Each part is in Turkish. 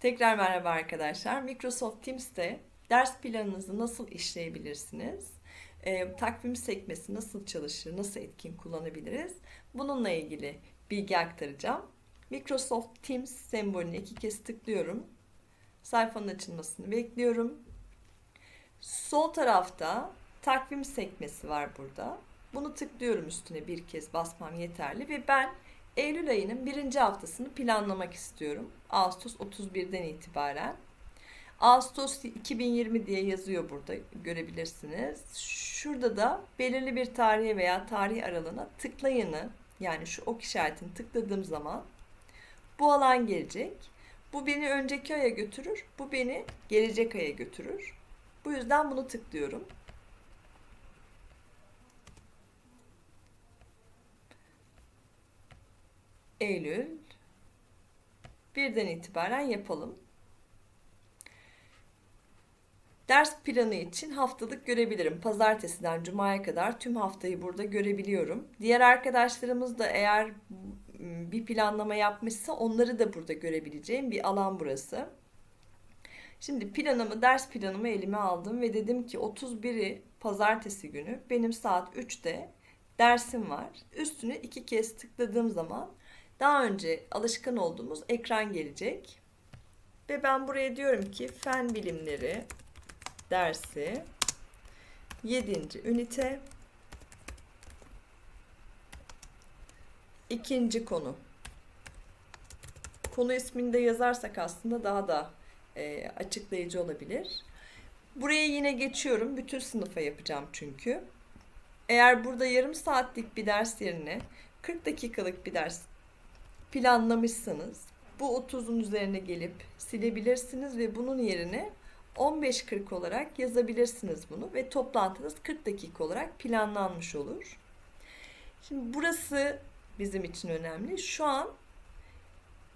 Tekrar merhaba arkadaşlar. Microsoft Teams'te ders planınızı nasıl işleyebilirsiniz? Ee, takvim sekmesi nasıl çalışır, nasıl etkin kullanabiliriz? Bununla ilgili bilgi aktaracağım. Microsoft Teams sembolünü iki kez tıklıyorum. Sayfanın açılmasını bekliyorum. Sol tarafta takvim sekmesi var burada. Bunu tıklıyorum üstüne bir kez basmam yeterli ve ben Eylül ayının birinci haftasını planlamak istiyorum. Ağustos 31'den itibaren. Ağustos 2020 diye yazıyor burada görebilirsiniz. Şurada da belirli bir tarihe veya tarih aralığına tıklayını yani şu ok işaretini tıkladığım zaman bu alan gelecek. Bu beni önceki aya götürür. Bu beni gelecek aya götürür. Bu yüzden bunu tıklıyorum. Eylül birden itibaren yapalım. Ders planı için haftalık görebilirim. Pazartesiden cumaya kadar tüm haftayı burada görebiliyorum. Diğer arkadaşlarımız da eğer bir planlama yapmışsa onları da burada görebileceğim bir alan burası. Şimdi planımı, ders planımı elime aldım ve dedim ki 31'i pazartesi günü benim saat 3'te dersim var. Üstüne iki kez tıkladığım zaman daha önce alışkın olduğumuz ekran gelecek. Ve ben buraya diyorum ki fen bilimleri dersi 7. ünite ikinci konu. Konu ismini de yazarsak aslında daha da e, açıklayıcı olabilir. Buraya yine geçiyorum. Bütün sınıfa yapacağım çünkü. Eğer burada yarım saatlik bir ders yerine 40 dakikalık bir ders planlamışsanız bu 30'un üzerine gelip silebilirsiniz ve bunun yerine 15-40 olarak yazabilirsiniz bunu ve toplantınız 40 dakika olarak planlanmış olur. Şimdi burası bizim için önemli. Şu an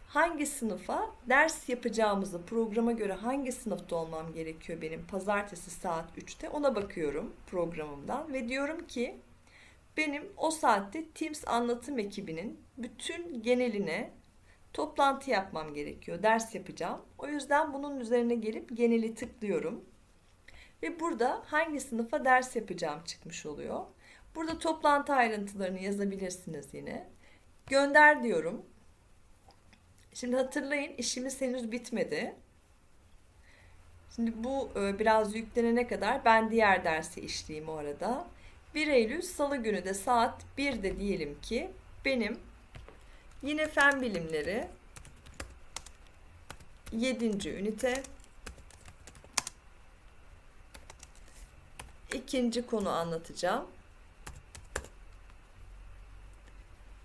hangi sınıfa ders yapacağımızı programa göre hangi sınıfta olmam gerekiyor benim pazartesi saat 3'te ona bakıyorum programımdan ve diyorum ki benim o saatte Teams anlatım ekibinin bütün geneline toplantı yapmam gerekiyor. Ders yapacağım. O yüzden bunun üzerine gelip geneli tıklıyorum. Ve burada hangi sınıfa ders yapacağım çıkmış oluyor. Burada toplantı ayrıntılarını yazabilirsiniz yine. Gönder diyorum. Şimdi hatırlayın işimiz henüz bitmedi. Şimdi bu e, biraz yüklenene kadar ben diğer dersi işleyeyim o arada. 1 Eylül Salı günü de saat 1'de diyelim ki benim yine fen bilimleri 7. ünite ikinci konu anlatacağım.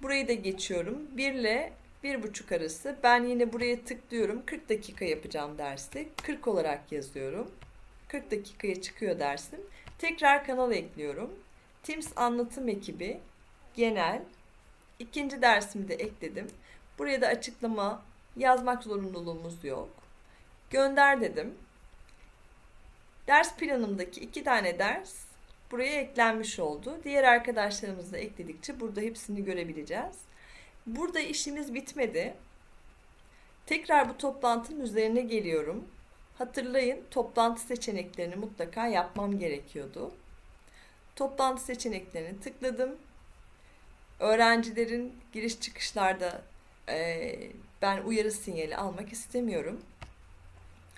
Burayı da geçiyorum. 1 ile 1,5 arası. Ben yine buraya tıklıyorum. 40 dakika yapacağım dersi. 40 olarak yazıyorum. 40 dakikaya çıkıyor dersim. Tekrar kanal ekliyorum. Teams anlatım ekibi genel ikinci dersimi de ekledim. Buraya da açıklama yazmak zorunluluğumuz yok. Gönder dedim. Ders planımdaki iki tane ders buraya eklenmiş oldu. Diğer arkadaşlarımızı da ekledikçe burada hepsini görebileceğiz. Burada işimiz bitmedi. Tekrar bu toplantının üzerine geliyorum. Hatırlayın toplantı seçeneklerini mutlaka yapmam gerekiyordu. Toplantı seçeneklerini tıkladım. Öğrencilerin giriş çıkışlarda e, ben uyarı sinyali almak istemiyorum.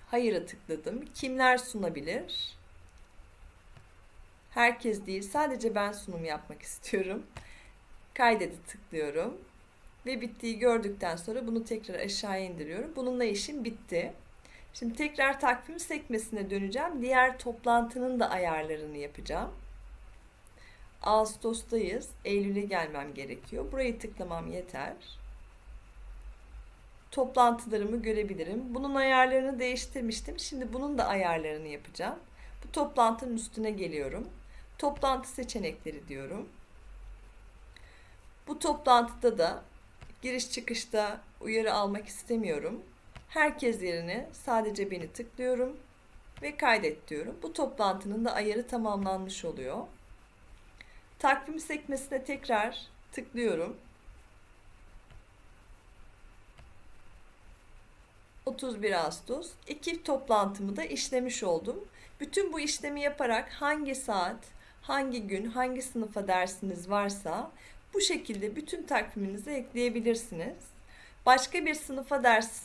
Hayır'a tıkladım. Kimler sunabilir? Herkes değil, sadece ben sunum yapmak istiyorum. Kaydedi tıklıyorum. Ve bittiği gördükten sonra bunu tekrar aşağı indiriyorum. Bununla işim bitti. Şimdi tekrar takvim sekmesine döneceğim. Diğer toplantının da ayarlarını yapacağım. Ağustos'tayız. Eylül'e gelmem gerekiyor. Burayı tıklamam yeter. Toplantılarımı görebilirim. Bunun ayarlarını değiştirmiştim. Şimdi bunun da ayarlarını yapacağım. Bu toplantının üstüne geliyorum. Toplantı seçenekleri diyorum. Bu toplantıda da giriş çıkışta uyarı almak istemiyorum. Herkes yerine sadece beni tıklıyorum ve kaydet diyorum. Bu toplantının da ayarı tamamlanmış oluyor. Takvim sekmesine tekrar tıklıyorum. 31 Ağustos. İki toplantımı da işlemiş oldum. Bütün bu işlemi yaparak hangi saat, hangi gün, hangi sınıfa dersiniz varsa bu şekilde bütün takviminize ekleyebilirsiniz. Başka bir sınıfa ders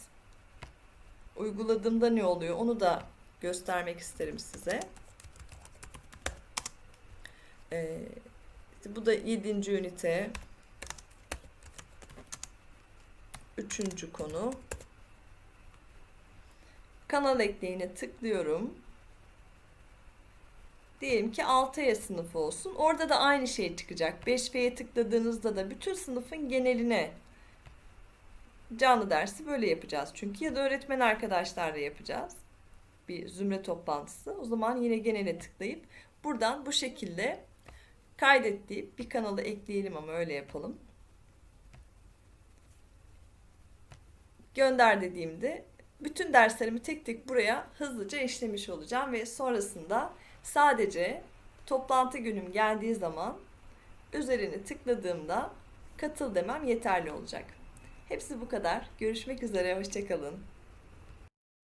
uyguladığımda ne oluyor onu da göstermek isterim size. Ee, işte bu da 7. ünite. Üçüncü konu. Kanal ekleğine tıklıyorum. Diyelim ki 6E sınıfı olsun. Orada da aynı şey çıkacak. 5F'ye tıkladığınızda da bütün sınıfın geneline canlı dersi böyle yapacağız. Çünkü ya da öğretmen arkadaşlarla yapacağız. Bir zümre toplantısı. O zaman yine genele tıklayıp buradan bu şekilde kaydet deyip bir kanalı ekleyelim ama öyle yapalım. Gönder dediğimde bütün derslerimi tek tek buraya hızlıca işlemiş olacağım ve sonrasında sadece toplantı günüm geldiği zaman üzerine tıkladığımda katıl demem yeterli olacak. Hepsi bu kadar. Görüşmek üzere, hoşçakalın.